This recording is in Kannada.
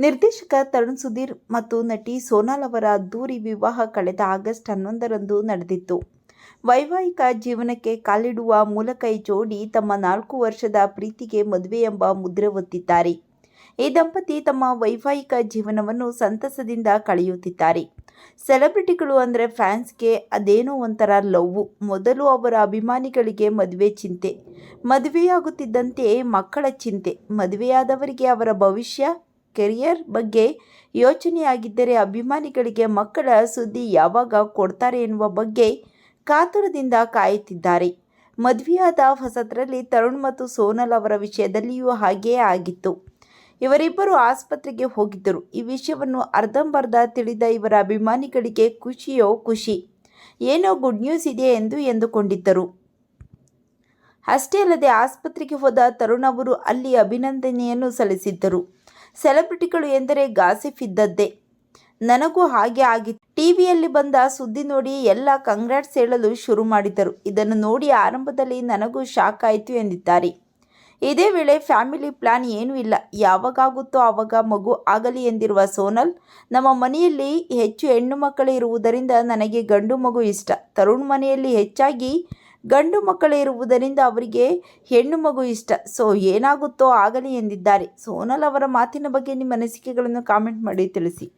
ನಿರ್ದೇಶಕ ತರುಣ್ ಸುಧೀರ್ ಮತ್ತು ನಟಿ ಸೋನಾಲ್ ಅವರ ದೂರಿ ವಿವಾಹ ಕಳೆದ ಆಗಸ್ಟ್ ಹನ್ನೊಂದರಂದು ನಡೆದಿತ್ತು. ವೈವಾಹಿಕ ಜೀವನಕ್ಕೆ ಕಾಲಿಡುವ ಮೂಲಕ ಈ ಜೋಡಿ ತಮ್ಮ ನಾಲ್ಕು ವರ್ಷದ ಪ್ರೀತಿಗೆ ಮದುವೆ ಎಂಬ ಮುದ್ರೆ ಒತ್ತಿದ್ದಾರೆ. ಈ ದಂಪತಿ ತಮ್ಮ ವೈವಾಹಿಕ ಜೀವನವನ್ನು ಸಂತಸದಿಂದ ಕಳೆಯುತ್ತಿದ್ದಾರೆ. ಸೆಲೆಬ್ರಿಟಿಗಳು ಅಂದರೆ ಫ್ಯಾನ್ಸ್ಗೆ ಅದೇನೋ ಒಂಥರ ಲವ್, ಮೊದಲು ಅವರ ಅಭಿಮಾನಿಗಳಿಗೆ ಮದುವೆ ಚಿಂತೆ, ಮದುವೆಯಾಗುತ್ತಿದ್ದಂತೆ ಮಕ್ಕಳ ಚಿಂತೆ, ಮದುವೆಯಾದವರಿಗೆ ಅವರ ಭವಿಷ್ಯ ಕೆರಿಯರ್ ಬಗ್ಗೆ ಯೋಚನೆಯಾಗಿದ್ದರೆ ಅಭಿಮಾನಿಗಳಿಗೆ ಮಕ್ಕಳ ಸುದ್ದಿ ಯಾವಾಗ ಕೊಡ್ತಾರೆ ಎನ್ನುವ ಬಗ್ಗೆ ಕಾತುರದಿಂದ ಕಾಯುತ್ತಿದ್ದಾರೆ. ಮದುವೆಯಾದ ಹೊಸದರಲ್ಲಿ ತರುಣ್ ಮತ್ತು ಸೋನಲ್ ಅವರ ವಿಷಯದಲ್ಲಿಯೂ ಹಾಗೆಯೇ ಆಗಿತ್ತು. ಇವರಿಬ್ಬರು ಆಸ್ಪತ್ರೆಗೆ ಹೋಗಿದ್ದರು. ಈ ವಿಷಯವನ್ನು ಅರ್ಧಂಬರ್ಧ ತಿಳಿದ ಇವರ ಅಭಿಮಾನಿಗಳಿಗೆ ಖುಷಿಯೋ ಖುಷಿ? ಏನೋ ಗುಡ್ ನ್ಯೂಸ್ ಇದೆ ಎಂದು ಎಂದುಕೊಂಡಿದ್ದರು. ಅಷ್ಟೇ ಅಲ್ಲದೆ ಆಸ್ಪತ್ರೆಗೆ ಹೋದ ತರುಣ್ ಅವರು ಅಲ್ಲಿ ಅಭಿನಂದನೆಯನ್ನು ಸಲ್ಲಿಸಿದ್ದರು. ಸೆಲೆಬ್ರಿಟಿಗಳು ಎಂದರೆ ಗಾಸಿಫ್ ಇದ್ದದ್ದೇ ನನಗೂ ಹಾಗೆ ಆಗಿತ್ತು ಟಿವಿಯಲ್ಲಿ ಬಂದ ಸುದ್ದಿ ನೋಡಿ ಎಲ್ಲ ಕಂಗ್ರಾಟ್ಸ್ ಹೇಳಲು ಶುರು ಮಾಡಿದರು. ಇದನ್ನು ನೋಡಿ ಆರಂಭದಲ್ಲಿ ನನಗೂ ಶಾಕ್ ಆಯಿತು ಎಂದಿದ್ದಾರೆ. ಇದೇ ವೇಳೆ ಫ್ಯಾಮಿಲಿ ಪ್ಲಾನ್ ಏನೂ ಇಲ್ಲ. ಯಾವಾಗಾಗುತ್ತೋ ಆವಾಗ ಮಗು ಆಗಲಿ ಎಂದಿರುವ ಸೋನಲ್, ನಮ್ಮ ಮನೆಯಲ್ಲಿ ಹೆಚ್ಚು ಹೆಣ್ಣು ಮಕ್ಕಳು ಇರುವುದರಿಂದ ನನಗೆ ಗಂಡು ಮಗು ಇಷ್ಟ. ತರುಣ್ ಮನೆಯಲ್ಲಿ ಹೆಚ್ಚಾಗಿ ಗಂಡು ಮಕ್ಕಳೇ ಇರುವುದರಿಂದ ಅವರಿಗೆ ಹೆಣ್ಣು ಮಗು ಇಷ್ಟ. ಸೊ, ಏನಾಗುತ್ತೋ ಆಗಲಿ ಎಂದಿದ್ದಾರೆ. ಸೋನಲ್ ಅವರ ಮಾತಿನ ಬಗ್ಗೆ ನಿಮ್ಮ ಅನಿಸಿಕೆಗಳನ್ನು ಕಾಮೆಂಟ್ ಮಾಡಿ ತಿಳಿಸಿ.